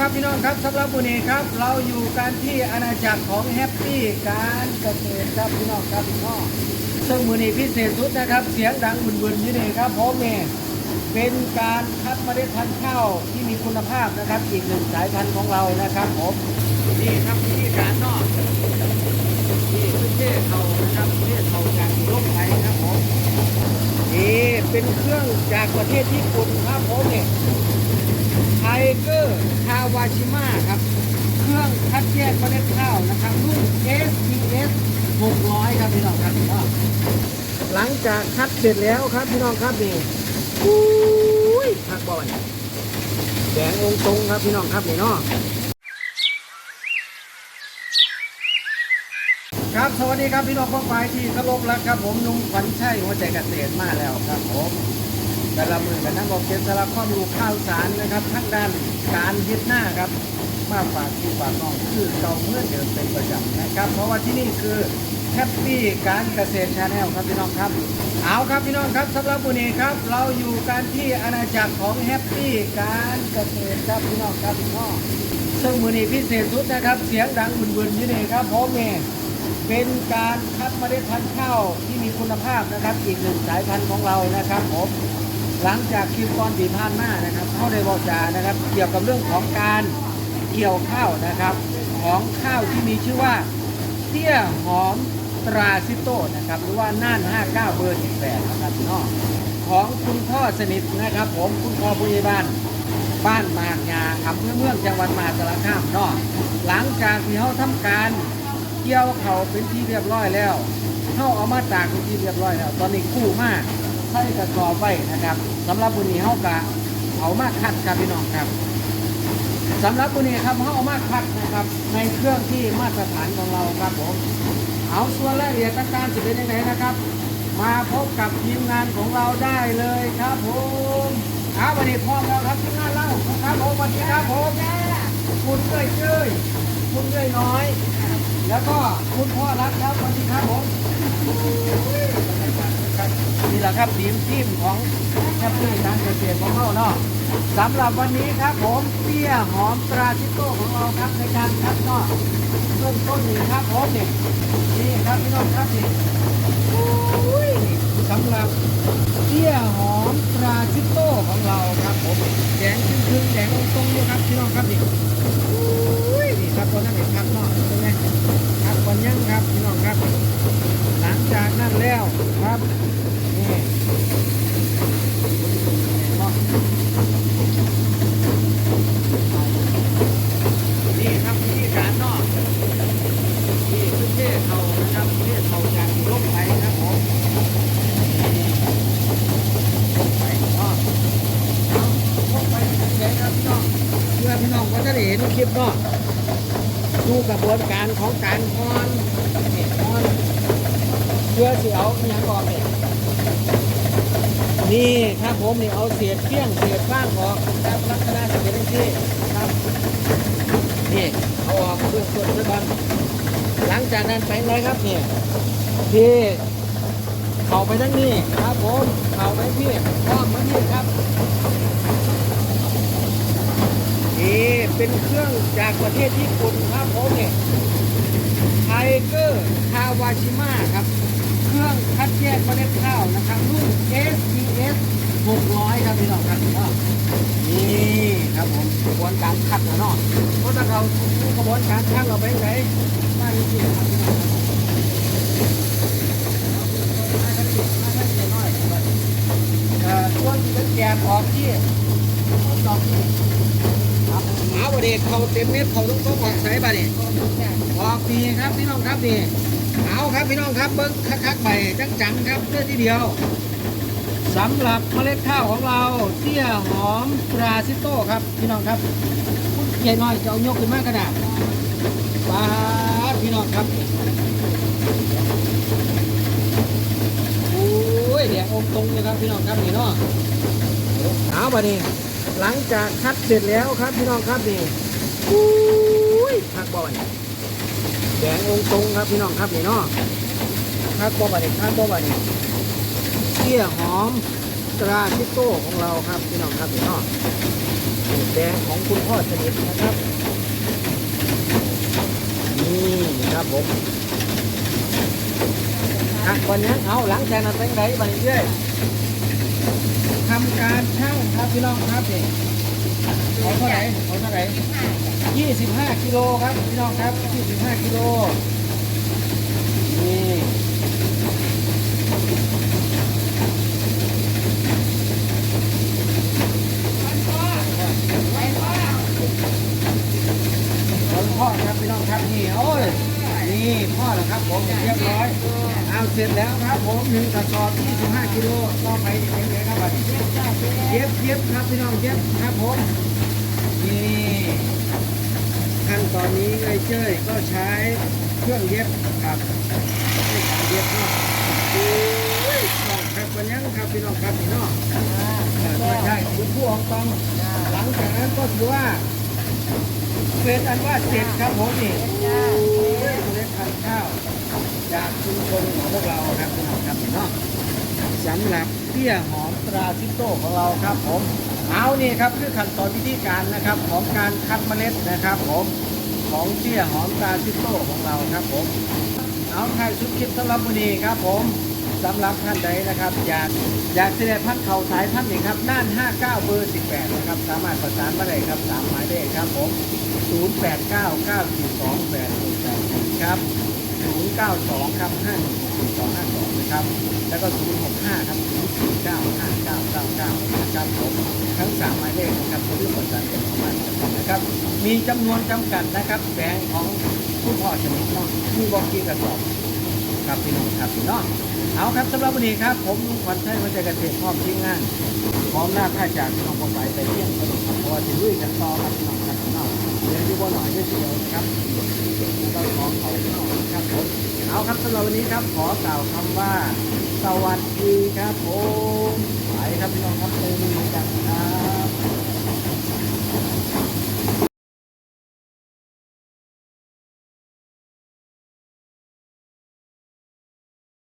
ครับพี่น้องครับสำหรับวันนี้ครับ เราอยู่กันที่อาณาจักรของแฮปปี้การเกษตรครับพี่น้องครับพี่น้องซึ่งมือนี้พิเศษสุดนะครับ เสียงดังบึนๆนี่เองครับผมเองเป็นการคัดเมล็ดพันธุ์ข้าวที่มีคุณภาพนะครับ อีกหนึ่งสายพันธุ์ของเรานะครับผมนี่ครับวิธีการนอกนี่คือเทศเขานะครับเทศเขาจากลบไทยครับผมนี่เป็นเครื่องจากประเทศญี่ปุ่นครับผมเนี่ยไทเกอร์าวาชิมะครับ เครื่องคัดแยกเมล็ดข้าวนะครับรุ่น SPS 600 ครับพี่น้องครับพี่น้องหลังจากคัดเสร็จแล้วครับพี่น้องครับนี่อุ้ยพักบอลแดงองค์ตรงครับพี่น้องครับนี่เนาะครับสวัสดีครับพี่น้องพ่อฝ่ายที่เคารพรักครับ ผมนุ่มขวัญชัยหัวใจเกษตรมาแล้วครับผม แต่ละมือกันนั่งบอกเก็บสาระข้อมูลข่าวสารนะครับทั้งด้านการยึดหน้าครับมาฝากที่ฝากน้องคือเก่าเมื่อเดิมเป็นประจำนะครับ เพราะว่าที่นี่คือแฮปปี้การเกษตรชาแนลครับพี่น้องครับ เอาครับพี่น้องครับสำหรับวันนี้ครับ เราอยู่กันที่อาณาจักรของแฮปปี้การเกษตรครับพี่น้องครับพี่น้องซึ่งมือนี้พิเศษสุดนะครับ เสียงดังบึนๆนี่เองครับผมเองเป็นการคัดเมล็ดพันธุ์ข้าวที่มีคุณภาพนะครับ อีกหนึ่งสายพันธุ์ของเรานะครับผม หลังจากคลิปตอนปีผ่านมานะครับเขาได้บอกจานะครับ เกี่ยวกับเรื่องของการเกี่ยวข้าวนะครับ ของข้าวที่มีชื่อว่าเตี้ยหอมตราซิโต้นะครับ หรือว่าน่าน 59 เบอร์ 18 นะครับพี่น้องของคุณพ่อสนิทนะครับ ผมคุณพ่อผู้ใหญ่บ้านบ้านหมากยาอำเภอเมืองจังหวัดมหาสารคามเนาะหลังจากที่เขาทำการเกี่ยวเขาเป็นที่เรียบร้อยแล้วเขาเอามาตากเป็นที่เรียบร้อยแล้ว ตอนนี้คู่มาก ใส่กระสอบไว้นะครับสำหรับวันนี้เขากะเอามาคัดครับพี่น้องครับสำหรับวันนี้ครับเขาเอามาคัดนะครับ ในเครื่องที่มาตรฐานของเราครับผมเอาส่วนรายละเอียดต่างๆจะเป็นยังไงนะครับ มาพบกับทีมงานของเราได้เลยครับผมเอาวันนี้พร้อมแล้วครับทีมงานเราครับผมสวัสดีครับผมคุณเอ้ยเจ้ยคุณเอ้ยน้อย แล้วก็คุณพ่อรักครับสวัสดีครับผม นี่แหละครับทีมทีมของแคปปี้การเกษตรของเราเนาะสำหรับวันนี้ครับผมเตี้ยหอมตราชิโต้ของเราครับในการคัดเนาะเริ่มต้นนี่ครับผมนี่นี่ครับพี่น้องครับนี่อุ้ยสำหรับเตี้ยหอมตราชิโต้ของเราครับผมแดงครึ่งๆแดงตรงๆอยู่ครับพี่น้องครับนี่อุ้ยนี่ครับตัวนั้นเห็นครับเนาะเป็นไงครับก่อนยังครับพี่น้องครับ หลังจากนั้นแล้ว ครับนี่นี่ครับวิธีการนาะนี่คือเทศเขานะครับเทศเขาจากลบไทยครับผมไปนาะเอาลบไปเฉยๆครับพี่น้องเพื่อพี่น้องก็จะได้เห็นคลิปนาะดูกระบวนการของการคอน นี่คอนเพื่อสิเอาอหย่างก่อนเลยนี่ครับผมนี่เอาเศษเพี้ยงเศษฟางออกครับลักษณะจะเป็นอย่างที่ครับนี่เอาออกเบื้องต้นซะก่อนหลังจากนั้นไปเลยครับเนี่ยที่เข้าไปทั้งนี้ครับผมเข้าไปที่อ้อมมาที่ครับนี่เป็นเครื่องจากประเทศญี่ปุ่นครับผมเนี่ยไทเกอร์คาวาชิมะครับ เครื่องคัดแยกเมล็ดข้าวนะครับรุ่น SPS 600 ครับพี่น้องครับพี่น้องนี่ครับผมกระบวนการคัดนะเนาะเพราะถ้าเราดูกระบวนการคัดเราไปไหนมาจริงๆครับพี่น้องมาขั้นเดียวมาขั้นเดียวยช่วนที่เป็นแกนออกที่ดอกที่ครับเอาเด็กเขาเต็มเม็ดเขาต้องต้องออกใส่บาเนี่ยออกดีครับพี่น้องครับนี่ เอาครับพี่น้องครับเบิ้งคักๆไปจังๆครับเพื่อที่เดียวสำหรับเมล็ดข้าวของเราเตี้ยหอมตราซิโต้ครับพี่น้องครับคุณใหญ่น้อยจะเอายกขึ้นมากระดาษปาพี่น้องครับโอ้ยเดี๋ยวอมตรงเลยครับพี่น้องครับนี่เนาะเอาบะนี่หลังจากคัดเสร็จแล้วครับพี่น้องครับนี่อุ้ยพักบ่อย แดงองตรงครับพี่น้องครับนี่เนาะครับบ่บาดนี่ครับบ่บาดนี่เตี้ยหอมตตราซิโก้ของเราครับพี่น้องครับพี่น้องแดงของคุณพ่อสนิทนะครับนี่ครับผมหักวันนี้เอาหลังจากนั้นเป็นไงบันเรื่อยทำการช่างครับพี่น้องครับนี่ เอาเท่าไหร่เอาเท่าไหร่ยี่สิบห้ากิโลครับพี่น้องครับยี่สิบห้ากิโลนี่หลวงพ่อครับพี่น้องครับนี่โอ้ย นี่พ่อแล้วครับผมเรียบร้อย เอาเสร็จแล้วครับผมหนึ่งกระสอบ25กิโลต่อไปเองเลยครับเย็บเย็บครับพี่น้องเย็บครับผมนี่ขั้นตอนนี้ไอ้เจ้ยก็ใช้เครื่องเย็บครับไม่ใช่เย็บเนาะโอ้ยน้องครับวันยังครับพี่น้องครับพี่น้องเออไม่ใช่คุณผู้ของตองหลังจากนั้นก็ถือว่าเป็นอันว่าเสร็จครับผมนี่ ล็กพันข้าว จากชุมชนของพวกเราครับพี่น้องครับพี่น้องสำหรับเตี้ยหอมตราซิโต้ของเราครับผมเอานี่ครับคือขั้นตอนวิธีการนะครับของการคัดเมล็ดนะครับผมของเตี้ยหอมตราซิโต้ของเราครับผมเอาถ่ายชุดคลิปสำหรับวันนี้ครับผมสำหรับท่านใดนะครับ อยากอยากแสดงพันธุ์เขาสายพันธุ์นี้ครับน่าน 59 เบอร์ 18 นะครับ สามารถประสานมาได้ครับสามหมายเลขครับผม 089 942 868 ครับ 092 ครับ 516 252 นะครับ แล้วก็ 065 ครับ 049 5999 นะครับผมทั้งสามหมายเลขนะครับจะร่วมประสานกันเข้ามานะครับ มีจำนวนจำกัดนะครับแบงของผู้พ่อชนิดเนาะมีบอกกี่กระสอบครับพี่น้องครับพี่น้องเอาครับสำหรับวันนี้ครับผมลุงขวัญชัยมาเจอกันเทศพร้อมทีมงานพร้อมหน้าค่าจากพี่น้องคนไปไปเที่ยงกันครับเพราะว่าจะลุยกันต่อครับพี่น้องครับ เรียนที่ว่าหน่อยด้วยเดียวนะครับเราของเขาครับผมเอาครับสำหรับวันนี้ครับขอกล่าวคำว่า สวัสดีครับผมไปครับพี่น้องครับเต็มจัดครับ